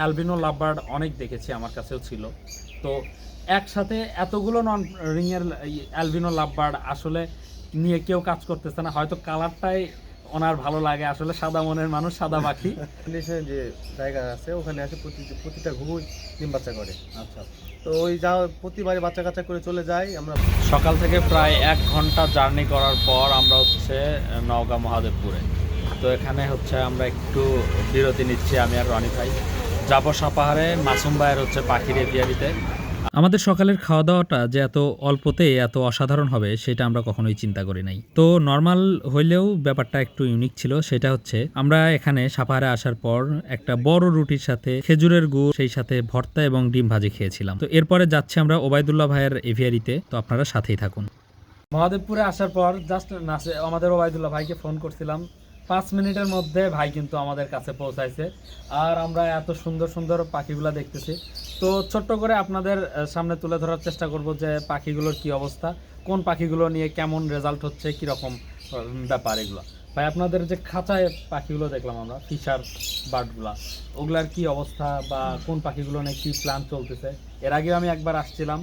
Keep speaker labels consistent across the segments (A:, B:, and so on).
A: Albino lovebird অনেক দেখেছি আমার কাছেও ছিল। তো একসাথে এতগুলো নন রিংয়ের অ্যালবিনো লাভবার্ড আসলে নিয়ে কেউ কাজ করতেছে না। হয়তো কালারটাই ওনার ভালো লাগে আসলে সাদা মনের মানুষ সাদা পাখি।
B: যে জায়গা আছে ওখানে আসে প্রতি প্রতিটা ঘুঘুই ডিম বাচ্চা করে।
A: আচ্ছা
B: তো ওই যা প্রতিবারে বাচ্চা কাচ্চা করে চলে যাই আমরা
A: সকাল থেকে প্রায় এক ঘণ্টা জার্নি করার পর আমরা হচ্ছে নওগাঁ মহাদেবপুরে। তো এখানে হচ্ছে আমরা একটু বিরতি নিচ্ছি আমি আর রনি ভাই। যাব সাপাহারে মাসুম ভাইয়ের হচ্ছে পাখির এপিয়ারিতে আমাদের সকালের খাওয়া দাওয়াটা যে এত অল্পতে এত অসাধারণ হবে সেটা আমরা কখনোই চিন্তা করি নাই। তো নর্মাল হইলেও ব্যাপারটা একটু ইউনিক ছিল সেটা হচ্ছে আমরা এখানে সাপাহারে আসার পর একটা বড় রুটির সাথে খেজুরের গুড় সেই সাথে ভর্তা এবং ডিম ভাজি খেয়েছিলাম। তো এরপরে যাচ্ছে আমরা ওবায়দুল্লাহ ভাইয়ের এভিয়ারিতে তো আপনারা সাথেই থাকুন। মহাদেবপুরে আসার পর জাস্ট নাসে আমাদের ওবায়দুল্লাহ ভাইকে ফোন করছিলাম। পাঁচ মিনিটের মধ্যে ভাই কিন্তু আমাদের কাছে পৌঁছাইছে। আর আমরা এত সুন্দর সুন্দর পাখিগুলো দেখতেছি। তো ছোট্ট করে আপনাদের সামনে তুলে ধরার চেষ্টা করব যে পাখিগুলোর কি অবস্থা, কোন পাখিগুলো নিয়ে কেমন রেজাল্ট হচ্ছে, কীরকম ব্যাপার এগুলো। ভাই, আপনাদের যে খাঁচায় পাখিগুলো দেখলাম আমরা, ফিশার, বার্ডগুলা, ওগুলার কি অবস্থা বা কোন পাখিগুলো নিয়ে কী প্ল্যান চলতেছে? এর আগেও আমি একবার আসছিলাম,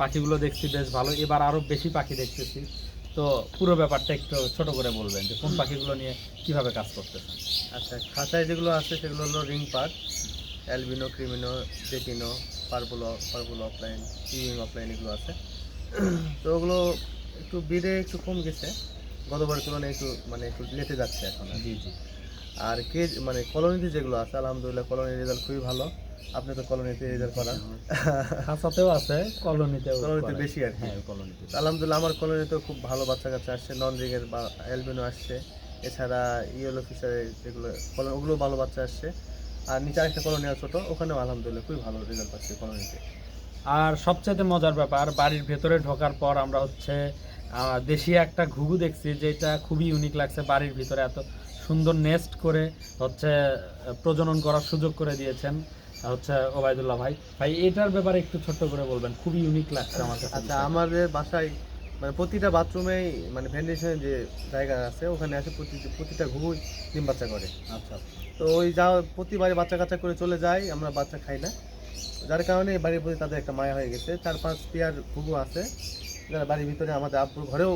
A: পাখিগুলো দেখছি বেশ ভালো। এবার আরও বেশি পাখি দেখতেছি। তো পুরো ব্যাপারটা একটু ছোট করে বলবেন যে কোন পাখিগুলো নিয়ে কীভাবে কাজ করতেছেন?
B: আচ্ছা খাঁচায় যেগুলো আছে সেগুলো হলো রিং পার্ট অ্যালবিনো ক্রিমিনো জেটিনো পার্বুলো পার্বুলো অফলাইন ইউইং অফলাইন এগুলো আছে। তো ওগুলো একটু বিড়ে একটু কম গেছে। গতবার তুলনায় একটু মানে একটু লেটে যাচ্ছে এখন।
A: জি জি।
B: আর কে মানে কলোনিতে যেগুলো আছে আলহামদুলিল্লাহ কলোনির রেজাল্ট খুবই ভালো। আপনি তো কলোনিতে রেজাল্ট করান।
A: খাঁচাতেও আছে
B: কলোনিতে
A: কলোনিতে
B: বেশি আর
A: হ্যাঁ কলোনিতে
B: আলহামদুলিল্লাহ আমার কলোনিতেও খুব ভালো বাচ্চা কাচ্চা আসছে। নন রিংয়ের বা অ্যালবিনো আসছে। এছাড়া ইয়েলো ফিশারের যেগুলো কলোনি ওগুলো ভালো বাচ্চা আসছে। আর নিচে আরেকটা কলোনি আছে ছোট ওখানেও আলহামদুলিল্লাহ খুবই ভালো রেজাল্ট পাচ্ছে কলোনিতে।
A: আর সবচেয়ে মজার ব্যাপার বাড়ির ভেতরে ঢোকার পর আমরা হচ্ছে দেশি একটা ঘুঘু দেখছি যেটা খুবই ইউনিক লাগছে বাড়ির ভিতরে। এত সুন্দর নেস্ট করে হচ্ছে প্রজনন করার সুযোগ করে দিয়েছেন হচ্ছে ওবায়দুল্লাহ ভাই। ভাই এটার ব্যাপারে একটু ছোট্ট করে বলবেন খুবই ইউনিক লাগছে আমার কাছে
B: আচ্ছা আমাদের বাসায় মানে প্রতিটা বাথরুমেই মানে ভেন্টিলেশনের যে জায়গা আছে ওখানে আসে প্রতি প্রতিটা ঘুঘুই ডিম বাচ্চা করে।
A: আচ্ছা।
B: তো ওই যা প্রতিবারে বাচ্চা কাচ্চা করে চলে যায় আমরা বাচ্চা খাই না। যার কারণে বাড়ির প্রতি তাদের একটা মায়া হয়ে গেছে। চার পাঁচ পেয়ার ঘুঘু আছে যারা বাড়ির ভিতরে আমাদের আব্বুর ঘরেও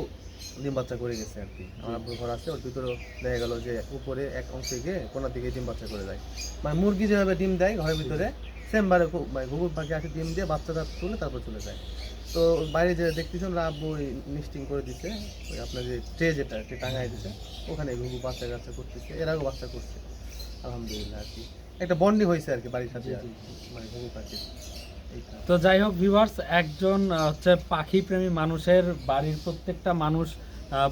B: ডিম বাচ্চা করে গেছে আর কি। আমার আব্বুর ঘর আছে ওর ভিতরেও দেখা গেল যে উপরে এক অংশে গিয়ে কোনার দিকে ডিম বাচ্চা করে দেয়। মানে মুরগি যেভাবে ডিম দেয় ঘরের ভিতরে সেমবারে মানে ঘুঘুর পাখি আসে ডিম দিয়ে বাচ্চাটা তুলে তারপর চলে যায়। তো বাইরে যে দেখতেছেন আব্বু মিস্টিং করে দিচ্ছে ওই আপনার যে ট্রে যেটা ট্রে টাঙায় দিচ্ছে ওখানে ঘুঘু বাচ্চা কাচ্চা করতেছে এর আগেও বাচ্চা করছে। আলহামদুলিল্লাহ আর কি। একটা বন্ডি হয়েছে আর কি বাড়ির সাথে মানে ঘুঘু পাখির এইটা
A: তো যাই হোক ভিউয়ার্স একজন হচ্ছে পাখি প্রেমী মানুষের বাড়ির প্রত্যেকটা মানুষ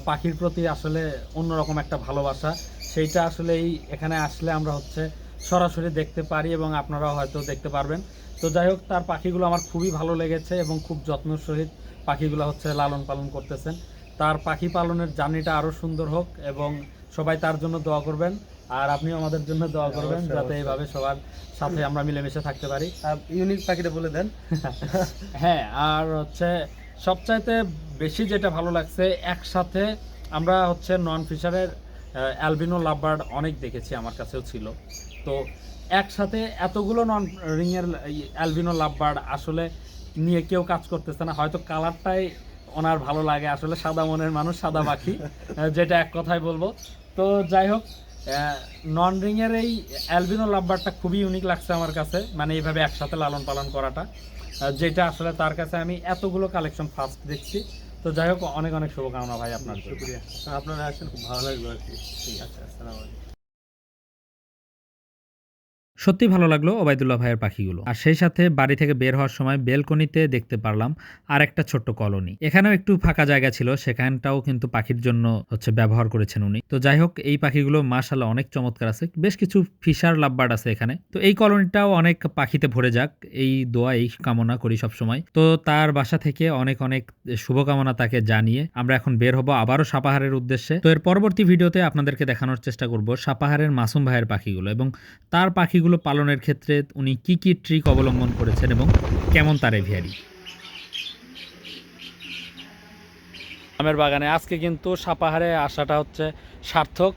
A: পাখির প্রতি আসলে অন্যরকম একটা ভালোবাসা। সেইটা আসলে এই এখানে আসলে আমরা হচ্ছে সরাসরি দেখতে পারি এবং আপনারাও হয়তো দেখতে পারবেন। তো যাই হোক, তার পাখিগুলো আমার খুবই ভালো লেগেছে এবং খুব যত্ন সহিত পাখিগুলো হচ্ছে লালন পালন করতেছেন। তার পাখি পালনের জার্নিটা আরও সুন্দর হোক এবং সবাই তার জন্য দোয়া করবেন। আর আপনিও আমাদের জন্য দোয়া করবেন যাতে। এইভাবে সবার সাথে আমরা মিলেমিশে থাকতে পারি।
B: আর ইউনিক পাখিটা বলে দেন।
A: হ্যাঁ আর হচ্ছে সবচাইতে বেশি যেটা ভালো লাগছে একসাথে আমরা হচ্ছে নন ফিশারের অ্যালবিনো লাভবার্ড অনেক দেখেছি আমার কাছেও ছিল। তো একসাথে এতগুলো নন রিংয়ের অ্যালবিনো লাভবার্ড আসলে নিয়ে কেউ কাজ করতেছে না। হয়তো কালারটাই ওনার ভালো লাগে। আসলে সাদা মনের মানুষ সাদা পাখি যেটা এক কথায় বলব। তো যাই হোক নন রিংয়ের এই অ্যালবিনো লাভবারটা খুবই ইউনিক লাগছে আমার কাছে। মানে এইভাবে একসাথে লালন পালন করাটা। যেটা আসলে তার কাছে আমি এতগুলো কালেকশন ফার্স্ট দেখছি। তো যাই হোক, অনেক অনেক শুভকামনা ভাই আপনার।
B: শুক্রিয়া। আপনারা আসেন খুব ভালো লাগল আর কি। ঠিক আছে, আসসালামু আলাইকুম।
C: সত্যি ভালো লাগল ওবায়দুল্লাহ ভাইয়ের পাখিগুলো। আর সেই সাথে বাড়ি থেকে বের হওয়ার সময় বেলকনিতে দেখতে পারলাম আর একটা ছোট্ট কলোনি। এখানেও একটু ফাঁকা জায়গা ছিল, সেখানটাও কিন্তু পাখির জন্য হচ্ছে ব্যবহার করেছেন উনি। তো যাই হোক, এই পাখিগুলো মাশাল্লাহ অনেক চমৎকার আছে, বেশ কিছু ফিশার, লাভবার্ড আছে এখানে। তো এই কলোনিটাও অনেক পাখিতে ভরে যাক, এই দোয়া, এই কামনা করি সব সময় তো তার বাসা থেকে অনেক অনেক শুভকামনা তাকে জানিয়ে আমরা এখন বের হব আবারও সাপাহারের উদ্দেশ্যে। তো এর পরবর্তী ভিডিওতে আপনাদেরকে দেখানোর চেষ্টা করব সাপাহারের মাসুম ভাইয়ের পাখিগুলো এবং তার পাখিগুলো পালনের ক্ষেত্রে উনি কি কি ট্রিক অবলম্বন করেছেন এবং কেমন তার এভিয়ারি
A: আমের বাগানে আজকে কিন্তু সাপাহারে আসাটা হচ্ছে সার্থক।